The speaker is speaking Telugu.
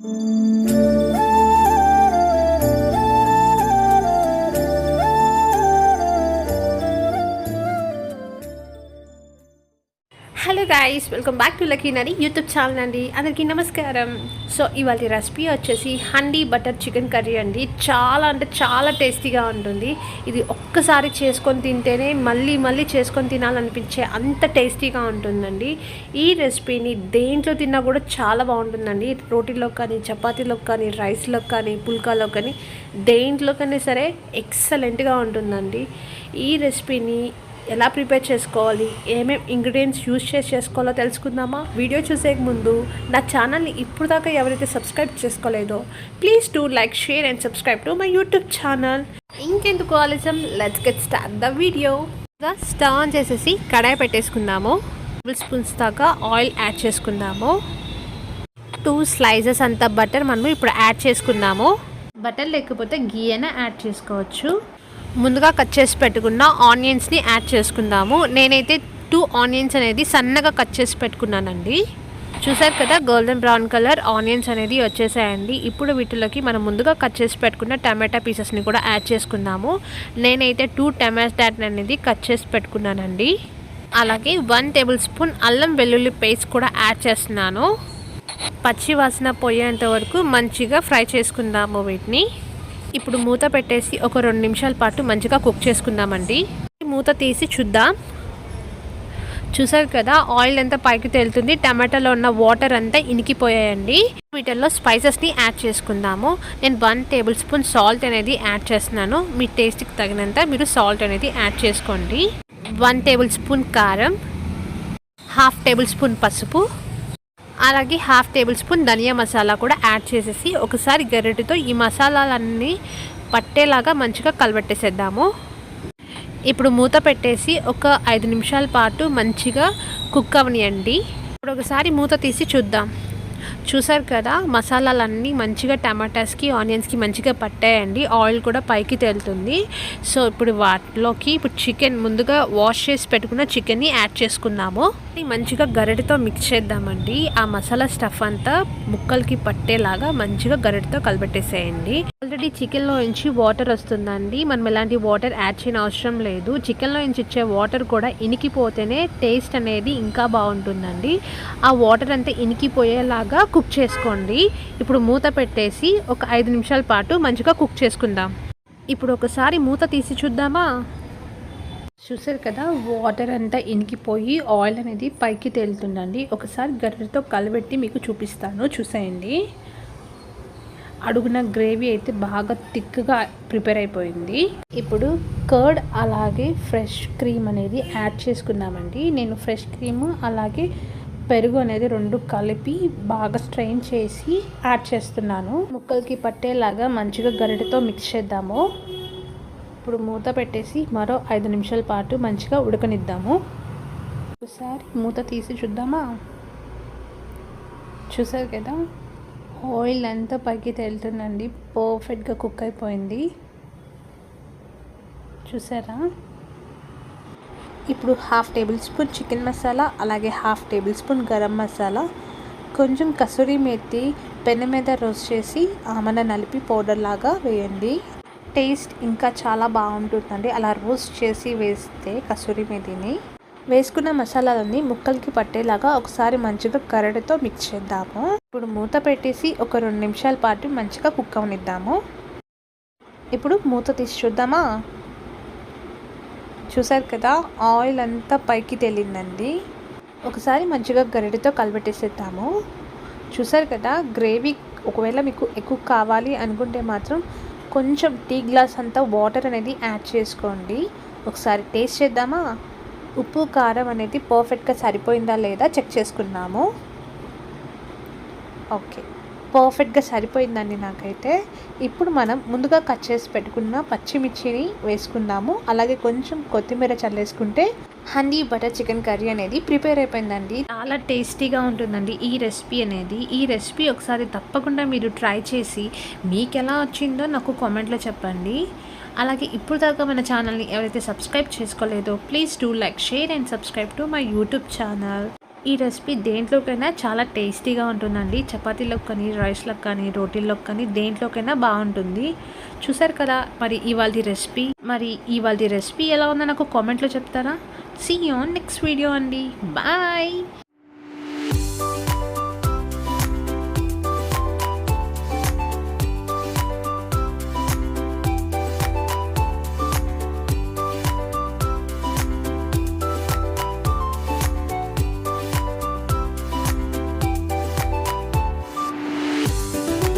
Música hello guys welcome back to lucky Nari YouTube channel అండి. అందరికీ నమస్కారం. సో ఇవాళ రెసిపీ వచ్చేసి హండీ బటర్ చికెన్ కర్రీ అండి. చాలా అంటే చాలా టేస్టీగా ఉంటుంది. ఇది ఒక్కసారి చేసుకొని తింటేనే మళ్ళీ మళ్ళీ చేసుకొని తినాలనిపించే అంత టేస్టీగా ఉంటుందండి. ఈ రెసిపీని దేంట్లో తిన్నా కూడా చాలా బాగుంటుందండి. రోటీలో కానీ చపాతీలో కానీ రైస్లో కానీ పుల్కాలో కానీ దేంట్లో కానీ సరే ఎక్సలెంట్గా ఉంటుందండి. ఈ రెసిపీని ఎలా ప్రిపేర్ చేసుకోవాలి? ఏమేమి ఇంగ్రీడియంట్స్ యూజ్ చేసి చేసుకోవాలో తెలుసుకుందామా? వీడియో చూసే ముందు నా ఛానల్ని ఇప్పుడు దాకా ఎవరైతే subscribe చేసుకోలేదో please do like share and subscribe to my YouTube channel. ఇంకెందుకు ఆలస్యం? Let's get start the video stove on చేసేసి కడాయి పెట్టేసుకుందాము. టేబుల్ స్పూన్స్ దాకా ఆయిల్ యాడ్ చేసుకుందాము. టూ స్లైసెస్ అంత బటర్ మనము ఇప్పుడు యాడ్ చేసుకుందాము. బటర్ లేకపోతే గీ అయినా యాడ్ చేసుకోవచ్చు. ముందుగా కట్ చేసి పెట్టుకున్న ఆనియన్స్ని యాడ్ చేసుకుందాము. నేనైతే టూ ఆనియన్స్ అనేది సన్నగా కట్ చేసి పెట్టుకున్నానండి. చూసారు కదా గోల్డెన్ బ్రౌన్ కలర్ ఆనియన్స్ అనేది వచ్చేసాయండి. ఇప్పుడు వీటిలోకి మనం ముందుగా కట్ చేసి పెట్టుకున్న టమాటా పీసెస్ని కూడా యాడ్ చేసుకుందాము. నేనైతే టూ టమాటాట్ అనేది కట్ చేసి పెట్టుకున్నానండి. అలాగే వన్ టేబుల్ స్పూన్ అల్లం వెల్లుల్లి పేస్ట్ కూడా యాడ్ చేస్తున్నాను. పచ్చి వాసన పోయేంత వరకు మంచిగా ఫ్రై చేసుకుందాము వీటిని. ఇప్పుడు మూత పెట్టేసి ఒక రెండు నిమిషాల పాటు మంచిగా కుక్ చేసుకుందామండి. మూత తీసి చూద్దాం. చూసారు కదా ఆయిల్ అంతా పైకి తేలుతుంది. టమాటాలో ఉన్న వాటర్ అంతా ఇనికిపోయాయండి. వీటిల్లో స్పైసెస్ని యాడ్ చేసుకుందాము. నేను వన్ టేబుల్ స్పూన్ సాల్ట్ అనేది యాడ్ చేస్తున్నాను. మీ టేస్ట్కి తగినంత మీరు సాల్ట్ అనేది యాడ్ చేసుకోండి. వన్ టేబుల్ స్పూన్ కారం. హాఫ్ టేబుల్ స్పూన్ పసుపు. అలాగే హాఫ్ టేబుల్ స్పూన్ ధనియా మసాలా కూడా యాడ్ చేసేసి ఒకసారి గరిటెతో ఈ మసాలాలన్నీ పట్టేలాగా మంచిగా కలబెట్టేసేద్దాము. ఇప్పుడు మూత పెట్టేసి ఒక ఐదు నిమిషాల పాటు మంచిగా కుక్ అవనియండి. ఇప్పుడు ఒకసారి మూత తీసి చూద్దాం. చూసారు కదా మసాలాలన్నీ మంచిగా టమాటాస్కి ఆనియన్స్కి మంచిగా పట్టాయండి. ఆయిల్ కూడా పైకి తేలుతుంది. సో ఇప్పుడు వాటిలోకి ఇప్పుడు చికెన్ ముందుగా వాష్ చేసి పెట్టుకున్న చికెన్ని యాడ్ చేసుకున్నాము మంచిగా గరిటెతో మిక్స్ చేద్దామండి. ఆ మసాలా స్టఫ్ అంతా ముక్కలకి పట్టేలాగా మంచిగా గరిటెతో కలబెట్టేసేయండి. ఆల్రెడీ చికెన్లో నుంచి వాటర్ వస్తుందండి. మనం ఎలాంటి వాటర్ యాడ్ చేయని అవసరం లేదు. చికెన్లో నుంచి ఇచ్చే వాటర్ కూడా ఇనికిపోతేనే టేస్ట్ అనేది ఇంకా బాగుంటుందండి. ఆ వాటర్ అంతా ఇనికిపోయేలాగా కుక్ చేసుకోండి. ఇప్పుడు మూత పెట్టేసి ఒక ఐదు నిమిషాల పాటు మంచిగా కుక్ చేసుకుందాం. ఇప్పుడు ఒకసారి మూత తీసి చూద్దామా? చూసారు కదా వాటర్ అంతా ఇనికిపోయి ఆయిల్ అనేది పైకి తేలుతుందండి. ఒకసారి గర్రెతో కలబెట్టి మీకు చూపిస్తాను. చూసేయండి. అడుగున గ్రేవీ అయితే బాగా థిక్గా ప్రిపేర్ అయిపోయింది. ఇప్పుడు కర్డ్ అలాగే ఫ్రెష్ క్రీమ్ అనేది యాడ్ చేసుకున్నామండి నేను ఫ్రెష్ క్రీమ్ అలాగే పెరుగు అనేది రెండు కలిపి బాగా స్ట్రెయిన్ చేసి యాడ్ చేస్తున్నాను. ముక్కలకి పట్టేలాగా మంచిగా గరిటతో మిక్స్ చేద్దాము. ఇప్పుడు మూత పెట్టేసి మరో ఐదు నిమిషాల పాటు మంచిగా ఉడకనిద్దాము. ఒకసారి మూత తీసి చూద్దామా? చూసారు కదా? ఆయిల్ అంతా పైకి తేలుతుందండి. పర్ఫెక్ట్గా కుక్ అయిపోయింది. చూసారా? ఇప్పుడు half table spoon chicken masala అలాగే half table spoon garam masala కొంచెం కసూరి మెత్తి పెన్ను మీద రోస్ట్ చేసి ఆమెన నలిపి పౌడర్ లాగా వేయండి. టేస్ట్ ఇంకా చాలా బాగుంటుందండి. అలా రోస్ట్ చేసి వేస్తే కసూరి మెతిని. వేసుకున్న మసాలాలన్నీ ముక్కలకి పట్టేలాగా ఒకసారి మంచిగా కరడుతో మిక్స్ చేద్దాము. ఇప్పుడు మూత పెట్టేసి ఒక రెండు నిమిషాల పాటు మంచిగా కుక్ అవనిద్దాము ఇప్పుడు మూత తీసి చూద్దామా? చూసారు కదా ఆయిల్ అంతా పైకి తేలిందండి. ఒకసారి మంచిగా గరిటెతో కలబెట్టేసేద్దాము చూసారు కదా గ్రేవీ ఒకవేళ మీకు ఎక్కువ కావాలి అనుకుంటే మాత్రం కొంచెం టీ గ్లాస్ అంతా వాటర్ అనేది యాడ్ చేసుకోండి. ఒకసారి టేస్ట్ చేద్దామా? ఉప్పు కారం అనేది పర్ఫెక్ట్గా సరిపోయిందా లేదా చెక్ చేసుకున్నాము. ఓకే. పర్ఫెక్ట్గా సరిపోయిందండి నాకైతే. ఇప్పుడు మనం ముందుగా కట్ చేసి పెట్టుకున్న పచ్చిమిర్చిని వేసుకుందాము. అలాగే కొంచెం కొత్తిమీర చల్లేసుకుంటే హనీ బటర్ చికెన్ కర్రీ అనేది ప్రిపేర్ అయిపోయిందండి. చాలా టేస్టీగా ఉంటుందండి ఈ రెసిపీ అనేది. ఈ రెసిపీ ఒకసారి తప్పకుండా మీరు ట్రై చేసి మీకు ఎలా వచ్చిందో నాకు కామెంట్లో చెప్పండి. అలాగే ఇప్పుడు దాకా మన ఛానల్ని ఎవరైతే subscribe చేసుకోలేదో please do like share and subscribe to my YouTube channel. ఈ రెసిపీ దేంట్లోకైనా చాలా టేస్టీగా ఉంటుందండి. చపాతీలకు కానీ రైస్లోకి కానీ రోటీల్లోకి కానీ దేంట్లోకైనా బాగుంటుంది. చూసారు కదా మరి ఇవాళ రెసిపీ. మరి ఇవాళ రెసిపీ ఎలా ఉందో నాకు కామెంట్లో చెప్తారా? సీ ఆన్ నెక్స్ట్ వీడియో అండి. బాయ్